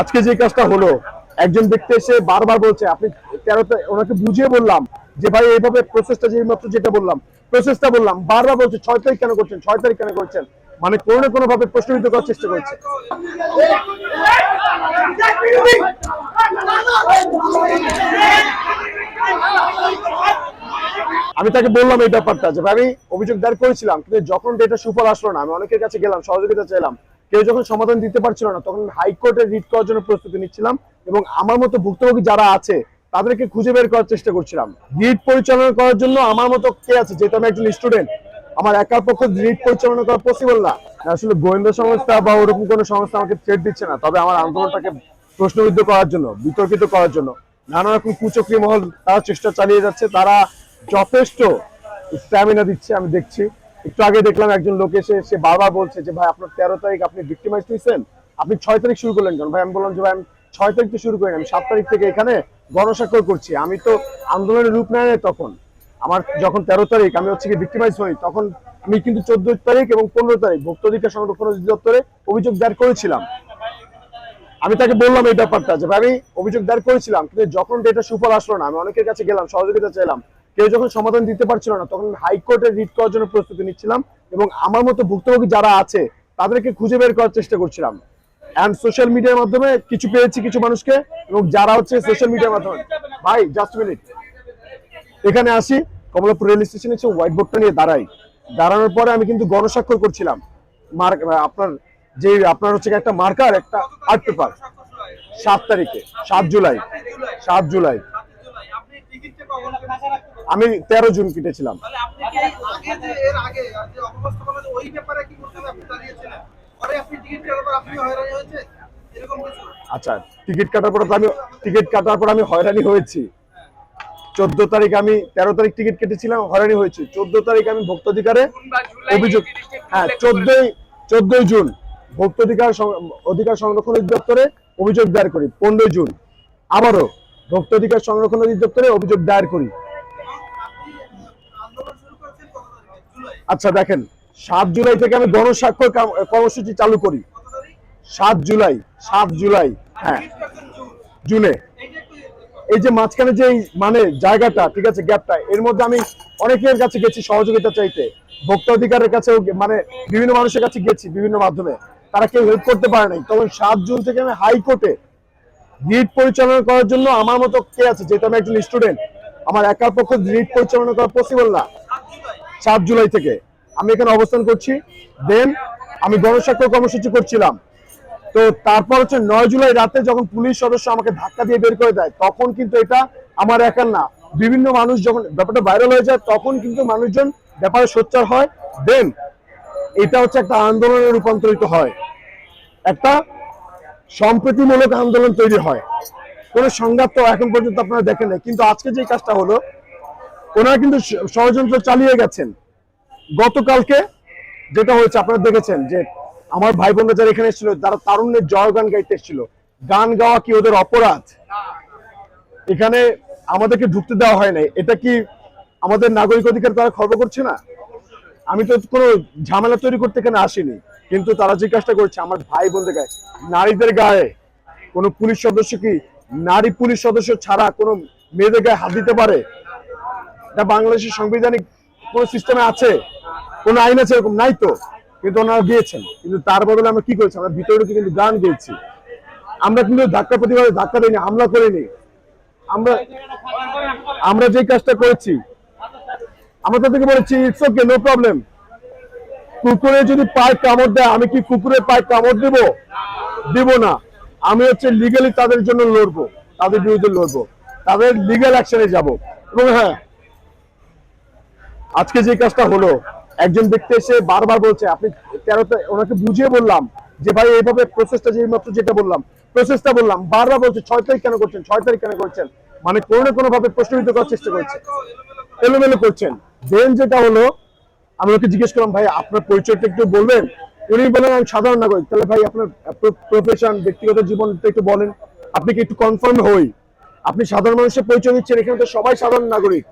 আজকে যে কাজটা হলো, একজন ব্যক্তি এসে বারবার বলছে, আপনি তেরোতে ওনাকে বুঝিয়ে বললাম যে, ভাই, এইভাবে প্রসেসটা যে মাত্র যেটা বললাম প্রসেসটা বললাম, বারবার বলছে, ছয় তারিখ কেন করছেন, ছয় তারিখ কেন করছেন? মানে কোনো না কোনো ভাবে প্রশ্নবিদ্ধ করার চেষ্টা করছে। আমি তাকে বললাম এই ব্যাপারটা যে আমি অভিযোগ দায়ের করেছিলাম, কিন্তু যখন এটা সুফল আসলো না, আমি অনেকের কাছে গেলাম, সহযোগিতা চাইলাম কেউ যখন সমাধান দিতে পারছিল না, তখন হাইকোর্টে রিট করার জন্য প্রস্তুতি নিচ্ছিলাম এবং আমার মতো ভুক্তভোগী যারা আছে, তাদেরকে খুঁজে বের করার চেষ্টা করছিলাম। রিট পরিচালনা করার জন্য আমার মতো কে আছে? যেহেতু আমি একজন স্টুডেন্ট আমার একার পক্ষে রিট পরিচালনা করা পসিবল না। আসলে গোয়েন্দা সংস্থা বা ওরকম কোনো সংস্থা আমাকে থ্রেট দিচ্ছে না। তবে আমার আন্দোলনটাকে প্রশ্নবিদ্ধ করার জন্য, বিতর্কিত করার জন্য, নানা রকম কুচক্রি মহল তারা চেষ্টা চালিয়ে যাচ্ছে। তারা যথেষ্ট স্ট্যামিনা দিচ্ছে, আমি দেখছি। একটু আগে দেখলাম একজন লোক এসে, সে বারবার বলছে যে, ভাই, আপনার তেরো তারিখ আপনি ভিক্টিমাইজ হয়েছেন আপনি ছয় তারিখ শুরু করলেন কেন? ভাই, আমি বললাম যে, ভাই, আমি ছয় তারিখ তো শুরু করিনি, আমি সাত তারিখ থেকে এখানে গণস্বাক্ষর করছি। আমি তো আন্দোলনের রূপ নেয় তখন। আমার যখন তেরো তারিখ, আমি হচ্ছে কি ভিক্টিমাইজ হই, তখন আমি কিন্তু চোদ্দ তারিখ এবং পনেরো তারিখ ভোক্তাধিকার সংরক্ষণ অধিদপ্তরে অভিযোগ দায়ের করেছিলাম। আমি তাকে বললাম এই ব্যাপারটা যে, ভাই, আমি অভিযোগ দায়ের করেছিলাম, কিন্তু যখন এটা সুফল আসলো না, আমি অনেকের কাছে গেলাম, সহযোগিতা চাইলাম। কেউ যখন সমাধান দিতে পারছিল না, তখন হাইকোর্টে রিট করার জন্য প্রস্তুতি নিচ্ছিলাম এবং আমার মতো ভুক্তভোগী যারা আছে, তাদেরকে খুঁজে বের করার চেষ্টা করছিলাম। অ্যান্ড সোশ্যাল মিডিয়ার মাধ্যমে কিছু পেয়েছি কিছু মানুষকে এবং যারা হচ্ছে সোশ্যাল মিডিয়ার মাধ্যমে। ভাই জাস্ট মিনিট এখানে আসি, কমলাপুর রেল স্টেশনে এসে হোয়াইট বোর্ডটা নিয়ে দাঁড়াই। দাঁড়ানোর পরে আমি কিন্তু গণস্বাক্ষর করছিলাম। মার্ক, আপনার যে, আপনার হচ্ছে একটা মার্কার, একটা আর্ট পেপার সাত তারিখে, সাত জুলাই সাত জুলাই। আমি তেরো জুন কেটেছিলাম। তাহলে আপনি কি আগে যে এর আগে যে অবস্থাপনা যে ওই ব্যাপারে কি করতেন আপনি দাঁড়িয়েছিলেন পরে আপনি টিকিট কাটার পর আপনি হয়রানি হয়েছে? এরকম কিছু? আচ্ছা টিকিট কাটার পর আমি টিকিট কাটার পর আমি হয়রানি হয়েছি। চোদ্দ তারিখ আমি তেরো তারিখ টিকিট কেটেছিলাম হয়রানি হয়েছি। চোদ্দ তারিখ আমি ভোক্তাধিকারে অভিযোগ হ্যাঁ চোদ্দই চোদ্দই জুন ভোক্তাধিকার সং- অধিকার সংরক্ষণ অধিদপ্তরে অভিযোগ দায়ের করি পনেরোই জুন। আবারও ভোক্তাধিকার সংরক্ষণ অধিদপ্তরে অভিযোগ দায়ের করি। আচ্ছা দেখেন, সাত জুলাই থেকে আমি গণস্বাক্ষর কর্মসূচি চালু করি। সাত জুলাই সাত জুলাই হ্যাঁ জুন। এই যে মাঝখানে যে মানে জায়গাটা, ঠিক আছে, গ্যাপটা, এর মধ্যে আমি অনেকের কাছে গেছি সহযোগিতা চাইতে। ভোক্তা অধিকারের কাছেও মানে বিভিন্ন মানুষের কাছে গেছি বিভিন্ন মাধ্যমে। তারা কেউ হেল্প করতে পারে নাই। তখন সাত জুন থেকে আমি হাইকোর্টে রিট পরিচালনা করার জন্য আমার মতো কে আছে, যেহেতু আমি একজন স্টুডেন্ট আমার একার পক্ষে রিট পরিচালনা করা পসিবল না। সাত জুলাই থেকে। আমি এখানে অবস্থান করছি। দেন আমি গণস্বাক্ষর কর্মসূচি করছিলাম। তো তারপর হচ্ছে নয় জুলাই রাতে যখন পুলিশ সদস্য আমাকে ধাক্কা দিয়ে বের করে দেয়, তখন কিন্তু এটা আমার একার না। বিভিন্ন মানুষ যখন ব্যাপারটা ভাইরাল হয়ে যায়, তখন কিন্তু মানুষজন ব্যাপারে সোচ্চার হয়। দেন এটা হচ্ছে একটা আন্দোলনে রূপান্তরিত হয়। একটা সম্প্রীতিমূলক আন্দোলন তৈরি হয়। কোনো সংঘাত তো এখন পর্যন্ত আপনারা দেখেন কিন্তু আজকে যে কাজটা হলো ওনারা কিন্তু ষড়যন্ত্র চালিয়ে গেছেন। গতকালকে যেটা হয়েছে, আপনারা দেখেছেন যে আমার ভাই বোনরা যারা এখানে এসেছিল তারা তারুণ্যের জয় গান গাইতে এসেছিল, গান গাওয়া কি ওদের অপরাধ? এখানে আমাদেরকে ঢুকতে দেওয়া হয় নাই। এটা কি আমাদের নাগরিক অধিকার তারা খর্ব করছে না? আমি তো কোনো ঝামেলা তৈরি করতে এখানে আসিনি, কিন্তু তারা কাজটা করছে, আমার ভাই বোনদের গায়ে, নারীদের গায়ে, কোনো পুলিশ সদস্য কি, নারী পুলিশ সদস্য ছাড়া কোনো মেয়েদের গায়ে হাত দিতে পারে? এটা বাংলাদেশের সাংবিধানিক কোন সিস্টেমে আছে, কোন আইন আছে এরকম নাই তো। কিন্তু ওনারা গিয়েছেন। কিন্তু তার বদলে আমরা কি করেছি? আমরা ভিতরে কিন্তু গান গেয়েছি। আমরা কিন্তু ধাক্কা প্রতিবাদে ধাক্কা দিইনি, হামলা করিনি। আমরা আমরা যে কাজটা করেছি, আমরা তাদেরকে বলেছি ইটস ওকে নো প্রবলেম কুকুরে যদি পায়ে কামড় দেয়, আমি কি কুকুরে পায়ে কামড় দেব? দেব না। আমি হচ্ছে লিগালি তাদের জন্য লড়বো, তাদের বিরুদ্ধে লড়বো। তাদের লিগাল অ্যাকশনে যাব। এবং হ্যাঁ আজকে যে কাজটা হলো, একজন ব্যক্তি এসে বারবার বলছে, আপনি তেরোতে ওনাকে বুঝিয়ে বললাম যে ভাই, এইভাবে প্রসেসটা যে মাত্র যেটা বললাম প্রসেসটা বললাম, বারবার বলছে, ছয় তারিখ কেন করছেন, ছয় তারিখ কেন করছেন? মানে কোনো না কোনো ভাবে প্রশ্নবিদ্ধ করার চেষ্টা করছে। এলোমেলো করছেন। দেন যেটা হলো, আমি ওকে জিজ্ঞেস করলাম, ভাই, আপনার পরিচয়টা একটু বলবেন? উনি বলেন আমি সাধারণ নাগরিক। তাহলে ভাই, আপনার প্রফেশন ব্যক্তিগত জীবনটা একটু বলেন। আপনি কি একটু কনফার্ম হই? আপনি সাধারণ মানুষের পরিচয় দিচ্ছেন, এখানে তো সবাই সাধারণ নাগরিক।